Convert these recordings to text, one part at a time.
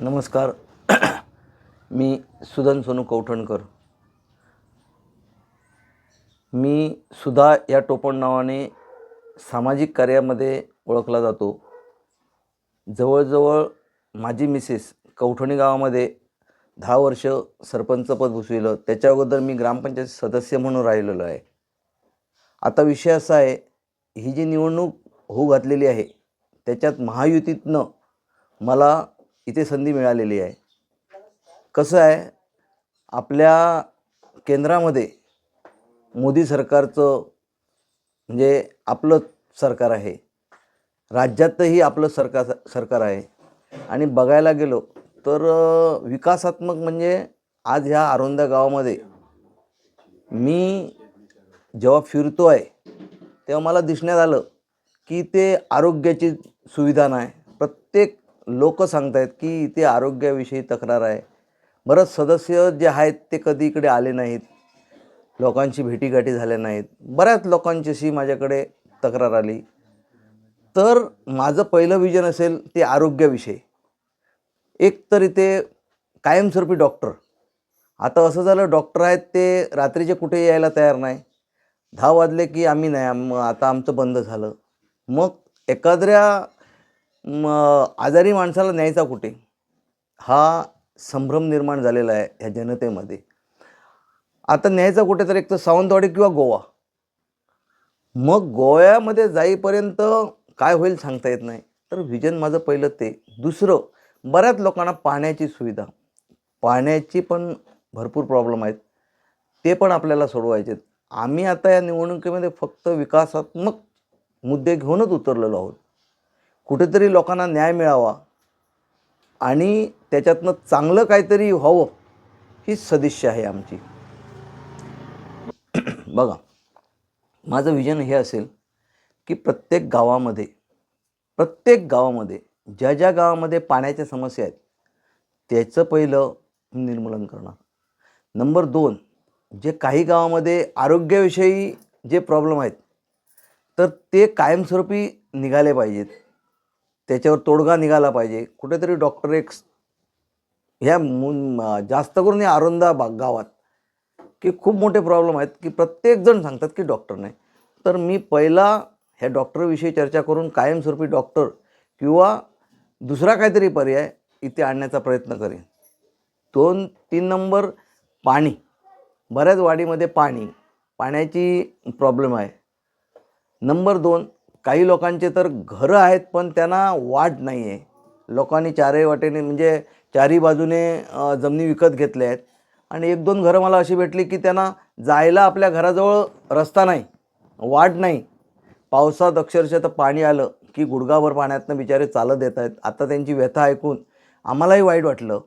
नमस्कार. मी सुदन सोनू कौठणकर. मी सुधा या टोपण नावाने सामाजिक कार्यामध्ये ओळखला जातो. जवळजवळ माझी मिसेस कौठणी गावामध्ये दहा वर्ष सरपंचपद भूषविलं. त्याच्या अगोदर मी ग्रामपंचायत सदस्य म्हणून राहिलेलो आहे. आता विषय असा आहे ही जी निवडणूक होऊ घातलेली आहे त्याच्यात महायुतीतनं मला इथे संधी मिळालेली आहे. कसं आहे? आपल्या केंद्रामध्ये मोदी सरकारचं म्हणजे आपलं सरकार आहे. राज्यातही आपलं सरकार सरकार आहे. आणि बघायला गेलो तर विकासात्मक म्हणजे आज ह्या आरोंदा गावामध्ये मी जेव्हा फिरतो आहे तेव्हा मला दिसण्यात आलं की ते आरोग्याची सुविधा नाही. प्रत्येक लोक सांगतायत की इथे आरोग्याविषयी तक्रार आहे. बरंच सदस्य जे आहेत ते कधी इकडे आले नाहीत. लोकांची भेटीगाठी झाल्या नाहीत. बऱ्याच लोकांच्याशी माझ्याकडे तक्रार आली. तर माझं पहिलं विजन असेल ते आरोग्याविषयी. एक तर इथे कायमस्वरूपी डॉक्टर आता असं झालं डॉक्टर आहेत ते रात्रीचे कुठे यायला तयार नाही. दहा वाजले की आम्ही नाही आम आता आमचं बंद झालं. मग एखाद्या मग आजारी माणसाला न्यायचा कुठे? हा संभ्रम निर्माण झालेला आहे ह्या जनतेमध्ये. आता न्यायचा कुठे तर एक तर सावंतवाडी किंवा गोवा. मग गोव्यामध्ये जाईपर्यंत काय होईल सांगता येत नाही. तर व्हिजन माझं पहिलं ते. दुसरं बऱ्याच लोकांना पाण्याची सुविधा. पाण्याची पण भरपूर प्रॉब्लेम आहेत. ते पण आपल्याला सोडवायचे आहेत आम्ही आता या निवडणुकीमध्ये फक्त विकासात्मक मुद्दे घेऊनच उतरलेलो आहोत. कुठेतरी लोकांना न्याय मिळावा आणि त्याच्यातनं चांगलं काहीतरी व्हावं ही सदिच्छा आहे आमची. बघा माझं विजन हे असेल की प्रत्येक गावामध्ये प्रत्येक गावामध्ये ज्या ज्या गावामध्ये पाण्याच्या समस्या आहेत त्याचं पहिलं निर्मूलन करणार. नंबर दोन जे काही गावामध्ये आरोग्याविषयी जे प्रॉब्लेम आहेत तर ते कायमस्वरूपी निघाले पाहिजेत. त्याच्यावर तोडगा निघाला पाहिजे. कुठेतरी डॉक्टर एक ह्या मु जास्त करून या आरोंदा बा गावात की खूप मोठे प्रॉब्लेम आहेत की प्रत्येकजण सांगतात की डॉक्टर नाही. तर मी पहिला ह्या डॉक्टरविषयी चर्चा करून कायमस्वरूपी डॉक्टर किंवा दुसरा काहीतरी पर्याय इथे आणण्याचा प्रयत्न करेन. दोन तीन नंबर पाणी. बऱ्याच वाडीमध्ये पाणी पाण्याची प्रॉब्लेम आहे. नंबर दोन काही लोकांचे तर घरं आहेत पण त्यांना वाट नाही आहे लोकांनी चारही वाटेने म्हणजे चारही बाजूने जमिनी विकत घेतल्या आहेत. आणि एक दोन घरं मला अशी भेटली की त्यांना जायला आपल्या घराजवळ रस्ता नाही वाट नाही. पावसात अक्षरशः तर पाणी आलं की गुडगाभर पाण्यातनं बिचारे चालत येत आहेत. आता त्यांची व्यथा ऐकून आम्हालाही वाईट वाटलं.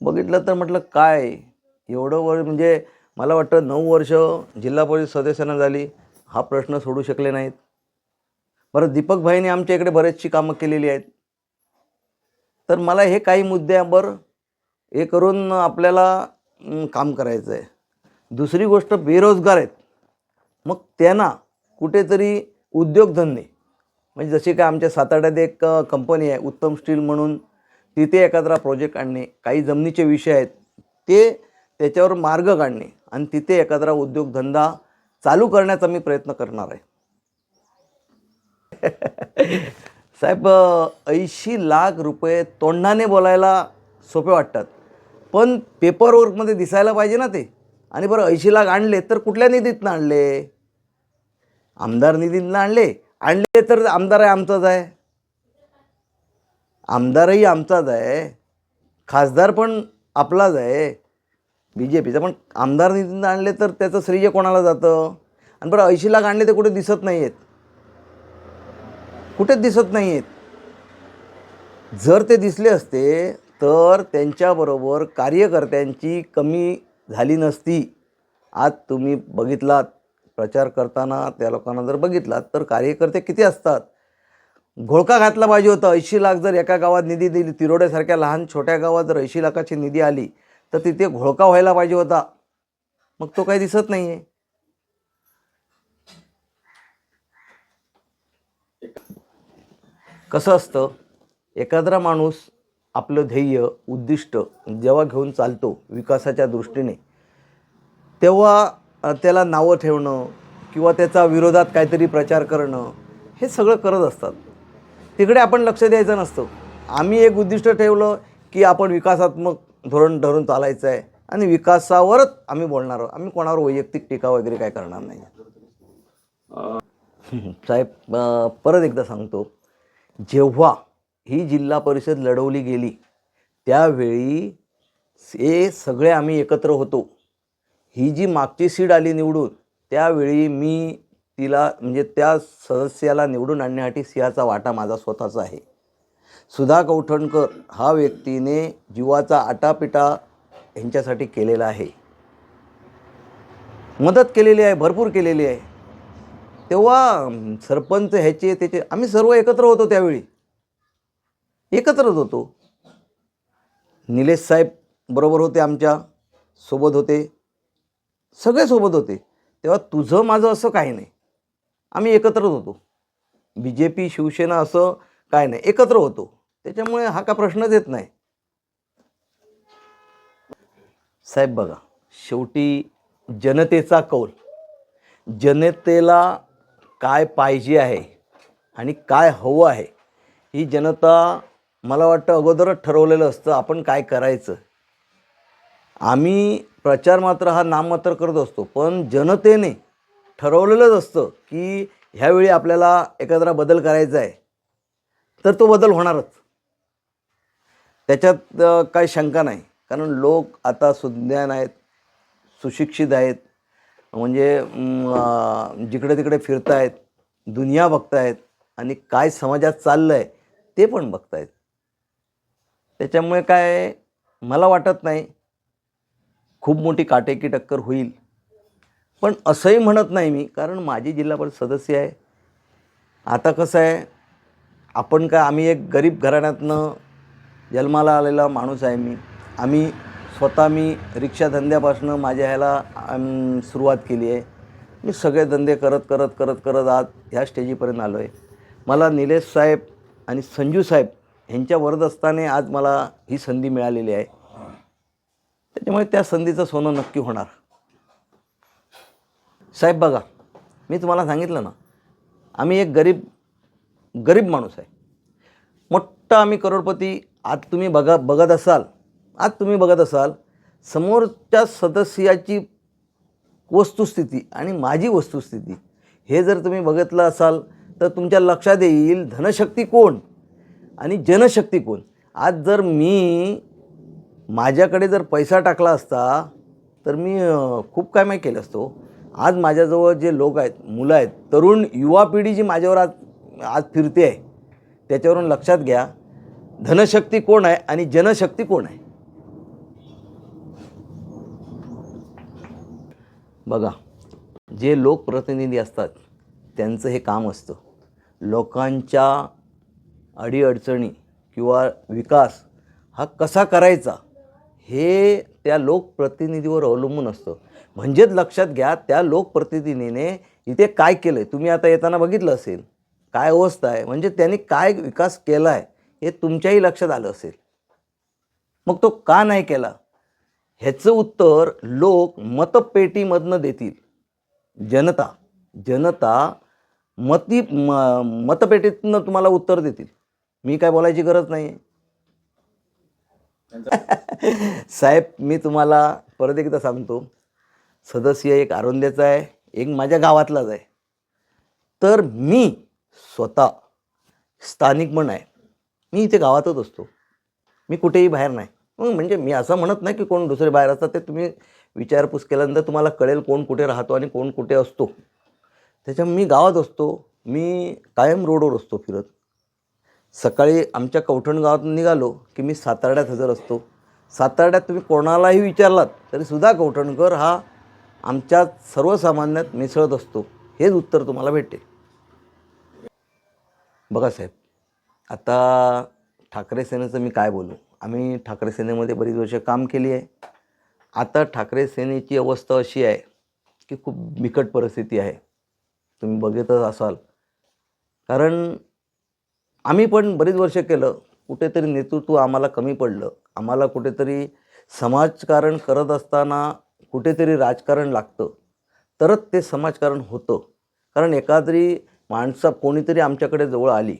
बघितलं तर म्हटलं काय? एवढं वर म्हणजे मला वाटतं नऊ वर्ष जिल्हा परिषद सदस्यांना झाली. हा प्रश्न सोडू शकले नाहीत. बरं दीपकभाईने आमच्या इकडे बरेचशी कामं केलेली आहेत. तर मला हे काही मुद्द्यावर हे करून आपल्याला काम करायचं आहे दुसरी गोष्ट बेरोजगार आहेत. मग त्यांना कुठेतरी उद्योगधंदे म्हणजे जसे काय आमच्या साताड्यात एक कंपनी आहे उत्तम स्टील म्हणून. तिथे एखादा प्रोजेक्ट आणणे काही जमिनीचे विषय आहेत. ते त्याच्यावर मार्ग काढणे आणि तिथे एखादा उद्योगधंदा चालू करण्याचा मी प्रयत्न करणार आहे. साहेब ऐंशी लाख रुपये तोंडाने बोलायला सोपे वाटतात पण पेपरवर्कमध्ये दिसायला पाहिजे ना ते. आणि बरं ऐंशी लाख आणले तर कुठल्या निधीतनं आणले? आमदार निधीतनं आणले. आणले तर आमदार आहे आमचाच आहे. आमदारही आमचाच आहे. खासदार पण आपलाच आहे. बी जे पीचा पण आमदार निधीतनं आणले तर त्याचं श्रेय कोणाला जातं? आणि बरं ऐंशी लाख आणले ते कुठे दिसत नाही आहेत कुठेच दिसत नाही आहेत जर ते दिसले असते तर त्यांच्याबरोबर कार्यकर्त्यांची कमी झाली नसती. आज तुम्ही बघितलात प्रचार करताना त्या लोकांना जर बघितलात तर कार्यकर्ते किती असतात? घोळका घातला पाहिजे होता. ऐंशी लाख जर एका गावात निधी दिली तिरोड्यासारख्या लहान छोट्या गावात जर ऐंशी लाखाची निधी आली तर तिथे घोळका व्हायला पाहिजे होता. मग तो काही दिसत नाही आहे कसं असतं? एखादा माणूस आपलं ध्येय उद्दिष्ट जेव्हा घेऊन चालतो विकासाच्या दृष्टीने तेव्हा त्याला नावं ठेवणं किंवा त्याचा विरोधात काहीतरी प्रचार करणं हे सगळं करत असतात. तिकडे आपण लक्ष द्यायचं नसतं. आम्ही एक उद्दिष्ट ठेवलं की आपण विकासात्मक धोरण धरून चालायचं आहे आणि विकासावरच आम्ही बोलणार आहोत. आम्ही कोणावर वैयक्तिक टीका वगैरे काय करणार नाही. साहेब परत एकदा सांगतो. जेव्हा ही जिल्हा परिषद लढवली गेली त्यावेळी हे सगळे आम्ही एकत्र होतो. ही जी मागची सीड आली निवडून त्यावेळी मी तिला म्हणजे त्या सदस्याला निवडून आणण्यासाठी सिंहाचा वाटा माझा स्वतःचा आहे. सुधा कौठणकर हा व्यक्तीने जीवाचा आटापिटा ह्यांच्यासाठी केलेला आहे. मदत केलेली आहे भरपूर केलेली आहे. तेव्हा सरपंच ह्याचे त्याचे आम्ही सर्व एकत्र होतो त्यावेळी. एकत्रच होतो. निलेश साहेब बरोबर होते आमच्यासोबत होते. सगळे सोबत होते. तेव्हा तुझं माझं असं काही नाही. आम्ही एकत्रच होतो. बी जे पी शिवसेना असं काय नाही. एकत्र होतो. त्याच्यामुळे हा का प्रश्नच येत नाही. साहेब बघा शेवटी जनतेचा कौल. जनतेला काय पाहिजे आहे आणि काय हवं आहे ही जनता मला वाटतं अगोदरच ठरवलेलं असतं आपण काय करायचं. आम्ही प्रचार मात्र हा नाममात्र करत असतो पण जनतेने ठरवलेलंच असतं की ह्यावेळी आपल्याला एखादा बदल करायचा आहे तर तो बदल होणारच. त्याच्यात काही शंका नाही कारण लोक आता सुज्ञान आहेत सुशिक्षित आहेत म्हणजे जिकडे तिकडे फिरतायत दुनिया बघतायत आणि काय समाजात चाललं आहे ते पण बघतायत. त्याच्यामुळे काय मला वाटत नाही खूप मोठी काटेकी टक्कर होईल. पण असंही म्हणत नाही मी कारण माझी जिल्हा परिषद सदस्य आहे. आता कसं आहे आपण काय आम्ही एक गरीब घराण्यातनं जन्माला आलेला माणूस आहे मी. आम्ही स्वतः मी रिक्षाधंद्यापासून माझ्या ह्याला सुरुवात केली आहे. मी सगळे धंदे करत करत करत करत आज ह्या स्टेजीपर्यंत आलो आहे मला निलेश साहेब आणि संजू साहेब ह्यांच्या वरदस्ताने आज मला ही संधी मिळालेली आहे. त्याच्यामुळे त्या संधीचं सोनं नक्की होणार. साहेब बघा मी तुम्हाला सांगितलं ना आम्ही एक गरीब गरीब माणूस आहे. मोठा आम्ही करोडपती आज तुम्ही बघा बघत असाल आज तुम्ही बघत असाल समोरच्या सदस्याची वस्तुस्थिती आणि माझी वस्तुस्थिती हे जर तुम्ही बघितलं असाल तर तुमच्या लक्षात येईल धनशक्ती कोण आणि जनशक्ती कोण. आज जर मी माझ्याकडे जर पैसा टाकला असता तर मी खूप काय माहीत केलं असतो. आज माझ्याजवळ जे लोक आहेत मुलं आहेत तरुण युवा पिढी जी माझ्यावर आज आज फिरते आहे त्याच्यावरून लक्षात घ्या धनशक्ती कोण आहे आणि जनशक्ती कोण आहे. बघा जे लोकप्रतिनिधी असतात त्यांचं हे काम असतं. लोकांच्या अडीअडचणी किंवा विकास हा कसा करायचा हे त्या लोकप्रतिनिधीवर अवलंबून असतं. म्हणजेच लक्षात घ्या त्या लोकप्रतिनिधीने इथे काय केलं आहे तुम्ही आता येताना बघितलं असेल काय अवस्था आहे? म्हणजे त्यांनी काय विकास केला आहे हे तुमच्याही लक्षात आलं असेल. मग तो का नाही केला? ह्याचं उत्तर लोक मतपेटीमधनं देतील. जनता जनता मती म मतपेटीतनं तुम्हाला उत्तर देतील. मी काय बोलायची गरज नाही साहेब मी तुम्हाला परत एकदा सांगतो. सदस्य एक आरोंद्याचा आहे एक माझ्या गावातलाच आहे. तर मी स्वतः स्थानिक पण आहे. मी इथे गावातच असतो. मी कुठेही बाहेर नाही. मग म्हणजे मी असं म्हणत नाही की कोण दुसरे बाहेर असतात ते तुम्ही विचारपूस केल्यानंतर तुम्हाला कळेल कोण कुठे राहतो आणि कोण कुठे असतो. त्याच्या मी गावात असतो मी कायम रोडवर असतो फिरत. सकाळी आमच्या कवठण गावातून निघालो की मी सातारड्यात हजर असतो. सातारड्यात तुम्ही कोणालाही विचारलात तरी सुद्धा कवठणकर हा आमच्या सर्वसामान्यात मिसळत असतो. हेच उत्तर तुम्हाला भेटेल बघा साहेब आता ठाकरे सेनेचं मी काय बोलू? आम्ही ठाकरे सेनेमध्ये बरीच वर्ष काम केली आहे. आता ठाकरे सेनेची अवस्था अशी आहे की खूप बिकट परिस्थिती आहे. तुम्ही बघतच असाल. कारण आम्ही पण बरीच वर्ष केलं कुठेतरी नेतृत्व आम्हाला कमी पडलं. आम्हाला कुठेतरी समाजकारण करत असताना कुठेतरी राजकारण लागतं. तरच ते समाजकारण होतं. कारण एखादी माणसं कोणीतरी आमच्याकडे जवळ आली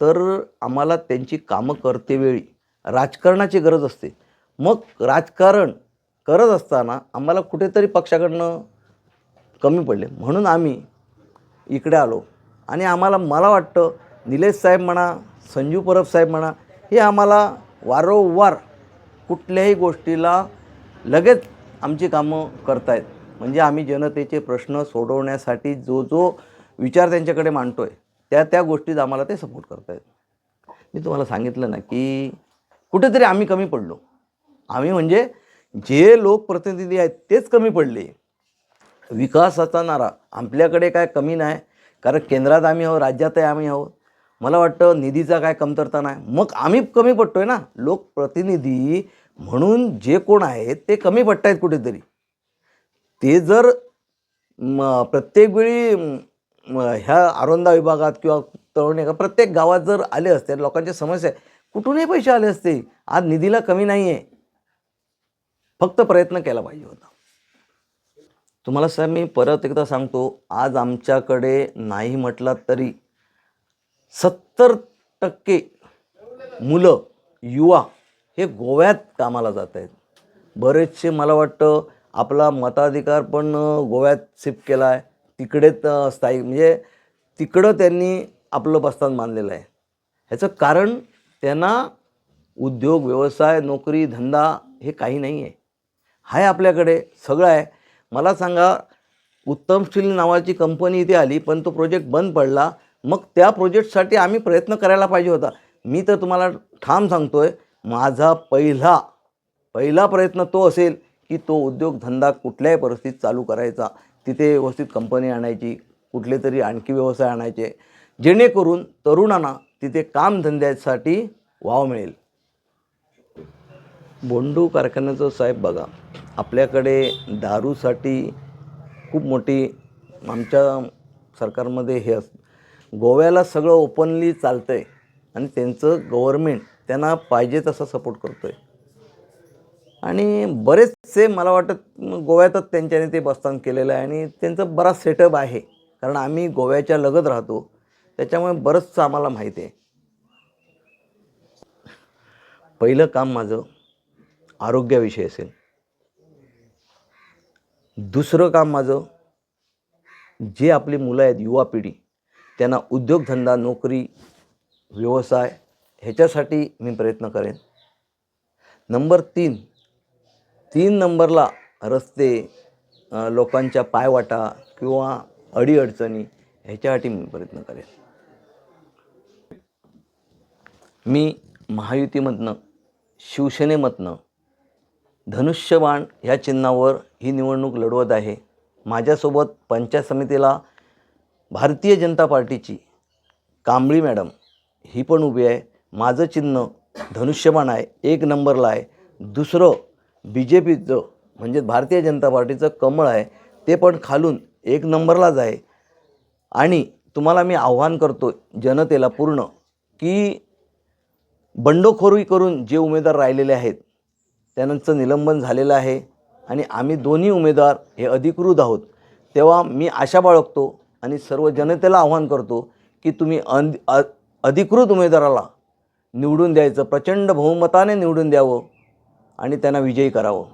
तर आम्हाला त्यांची कामं करतेवेळी राजकारणाची गरज असते. मग राजकारण करत असताना आम्हाला कुठेतरी पक्षाकडनं कमी पडले. म्हणून आम्ही इकडे आलो. आणि आम्हाला मला वाटतं निलेश साहेब म्हणा संजू परब साहेब म्हणा हे आम्हाला वारंवार कुठल्याही गोष्टीला लगेच आमची कामं करतायत. म्हणजे आम्ही जनतेचे प्रश्न सोडवण्यासाठी जो जो विचार त्यांच्याकडे मांडतो आहे त्या त्या गोष्टीत आम्हाला ते सपोर्ट करतायत. मी तुम्हाला सांगितलं ना की कुठेतरी आम्ही कमी पडलो. आम्ही म्हणजे जे लोकप्रतिनिधी आहेत तेच कमी पडले. विकासाचा नारा आपल्याकडे काय कमी नाही. कारण केंद्रात आम्ही आहोत राज्यातही आम्ही आहोत. मला वाटतं निधीचा काय कमतरता नाही. मग आम्ही कमी पडतो आहे ना. लोकप्रतिनिधी म्हणून जे कोण आहेत ते कमी पडत आहेत कुठेतरी. ते जर म प्रत्येक वेळी ह्या आरोंदा विभागात किंवा तळणी का प्रत्येक गावात जर आले असते लोकांच्या समस्या आहे, कुठूनही पैसे आले असते आज निधीला कमी नाही आहे फक्त प्रयत्न केला पाहिजे होता. तुम्हाला साहेब मी परत एकदा सांगतो आज आमच्याकडे नाही म्हटलात तरी सत्तर टक्के मुलं युवा हे गोव्यात कामाला जात आहेत. बरेचसे मला वाटतं आपला मताधिकार पण गोव्यात शिफ्ट केला आहे तिकडेच स्थायिक म्हणजे तिकडं त्यांनी आपलं बस्तान मानलेलं आहे. ह्याचं कारण त्यांना उद्योग व्यवसाय नोकरी धंदा हे काही नाही आहे आहे आपल्याकडे सगळं आहे. मला सांगा उत्तम स्टील नावाची कंपनी इथे आली पण तो प्रोजेक्ट बंद पडला मग त्या प्रोजेक्टसाठी आम्ही प्रयत्न करायला पाहिजे होता. मी तर तुम्हाला ठाम सांगतो आहे माझा पहिला पहिला प्रयत्न तो असेल की तो उद्योगधंदा कुठल्याही परिस्थितीत चालू करायचा. तिथे व्यवस्थित कंपनी आणायची कुठले तरी आणखी व्यवसाय आणायचे. जेणेकरून तरुणांना तिथे कामधंद्यासाठी वाव मिळेल. बोंडू कारखान्याचं साहेब बघा आपल्याकडे दारूसाठी खूप मोठी आमच्या सरकारमध्ये हे अस गोव्याला सगळं ओपनली चालतं आहे आणि त्यांचं गव्हर्मेंट त्यांना पाहिजे तसा सपोर्ट करतो आहे आणि बरेचसे मला वाटत गोव्यातच त्यांच्याने ते बस्तान केलेलं आहे आणि त्यांचं बराच सेटअप आहे. कारण आम्ही गोव्याच्या लगत राहतो. त्याच्यामुळे बरंचसं आम्हाला माहिती आहे. पहिलं काम माझं आरोग्याविषयी असेल. दुसरं काम माझं जे आपली मुलं आहेत युवा पिढी त्यांना उद्योगधंदा नोकरी व्यवसाय ह्याच्यासाठी मी प्रयत्न करेन. नंबर तीन तीन नंबरला रस्ते लोकांच्या पायवाटा किंवा अडीअडचणी ह्याच्यासाठी मी प्रयत्न करेन. मी महायुतीमधनं शिवसेनेमधनं धनुष्यबाण ह्या चिन्हावर ही निवडणूक लढवत आहे. माझ्यासोबत पंचायत समितीला भारतीय जनता पार्टीची कांबळी मॅडम ही पण उभी आहे. माझं चिन्ह धनुष्यबाण आहे एक नंबरला आहे. दुसरं बी जे पीचं म्हणजे भारतीय जनता पार्टीचं कमळ आहे. ते पण खालून एक नंबरलाच आहे. आणि तुम्हाला मी आव्हान करतो जनतेला पूर्ण की बंडखोरी करून जे उमेदवार राहिलेले आहेत त्यांचं निलंबन झालेलं आहे आणि आम्ही दोन्ही उमेदवार हे अधिकृत आहोत. तेव्हा मी आशा बाळगतो आणि सर्व जनतेला आव्हान करतो की तुम्ही अन अ अधिकृत उमेदवाराला निवडून द्यायचं प्रचंड बहुमताने निवडून द्यावं आणि त्यांना विजयी करावं.